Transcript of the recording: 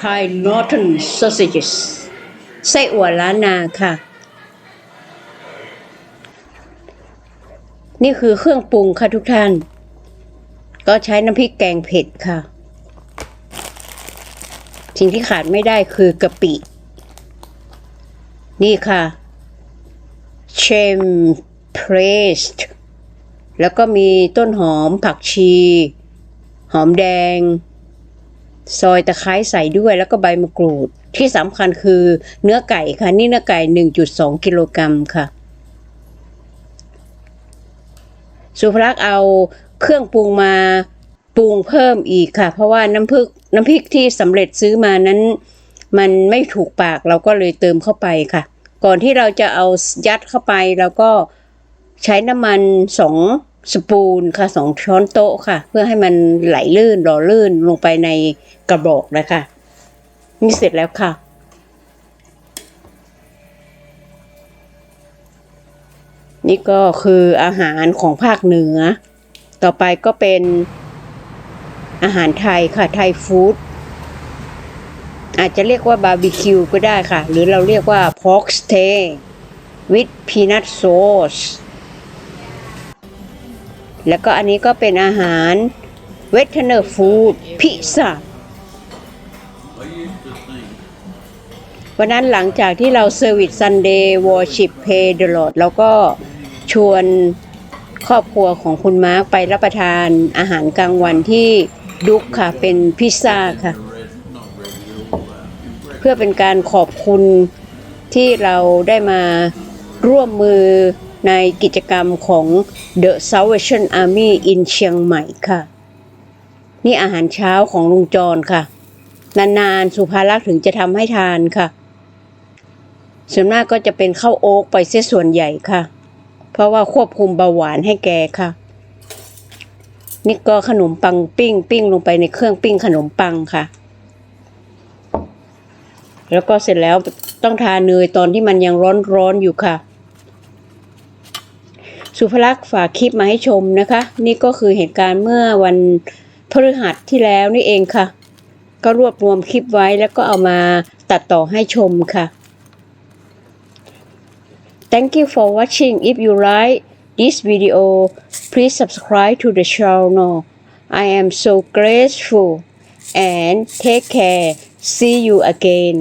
Thai Northern Sausages ไส้อั่วล้านนาค่ะ นี่คือเครื่องปรุงค่ะทุกท่าน ก็ใช้น้ำพริกแกงเผ็ดค่ะ สิ่งที่ขาดไม่ได้คือกะปิ นี่ค่ะเชมเพรสแล้วก็มีต้นหอมผักชี หอมแดง ซอยตะไคร้ใส่ด้วยแล้วก็ใบมะกรูด ที่สำคัญคือเนื้อไก่ค่ะ นี่เนื้อไก่ 1.2 กิโลกรัมค่ะ สุภลักษณ์เอาเครื่องปรุงมาปรุงเพิ่มอีกค่ะ เพราะว่าน้ำพริกน้ำพริกที่สำเร็จซื้อมานั้น มันไม่ถูกปากเราก็เลยเติมเข้าไปค่ะ ก่อนที่เราจะเอายัดเข้าไปเราก็ใช้น้ำมันสอง สปูนค่ะสองช้อนโต๊ะค่ะ เพื่อให้มันไหลลื่นหล่อลื่นลงไปในกระบอกนะคะนี่เสร็จแล้วค่ะ นี่ก็คืออาหารของภาคเหนือ ต่อไปก็เป็นอาหารไทยค่ะไทยฟู้ดอาจจะเรียกว่าบาร์บีคิวก็ได้ค่ะ หรือเราเรียกว่า pork steak with peanut sauce แล้วก็อันนี้ก็เป็นอาหาร w e s t e r n food พิซซ่าวันนั้นหลังจากที่เราเซอร์วิสซันเดย์วอร์ชิปเพย์เดลอดเราก็ชวนครอบครัวของคุณมาร์คไปรับประทานอาหารกลางวันที่ดุกค่ะ เป็นพิซซ่าค่ะ เพื่อเป็นการขอบคุณที่เราได้มาร่วมมือ ในกิจกรรมของ The Salvation Army in เชียงใหม่ค่ะ นี่อาหารเช้าของลุงจรค่ะ นานๆ สุภาลักษณ์ถึงจะทำให้ทานค่ะ ส่วนมากก็จะเป็นข้าวโอ๊กไปเสียส่วนใหญ่ค่ะ เพราะว่าควบคุมเบาหวานให้แกค่ะ นี่ก็ขนมปังปิ้งปิ้งลงไปในเครื่องปิ้งขนมปังค่ะ แล้วก็เสร็จแล้วต้องทาเนยตอนที่มันยังร้อนๆอยู่ค่ะ สุภลักษณ์ฝากคลิปมาให้ชมนะคะ นี่ก็คือเหตุการณ์เมื่อวันพฤหัสที่แล้วนี่เองค่ะ ก็รวบรวมคลิปไว้แล้วก็เอามาตัดต่อให้ชมค่ะ Thank you for watching. If you like this video, please subscribe to the channel. I am so grateful and take care. See you again.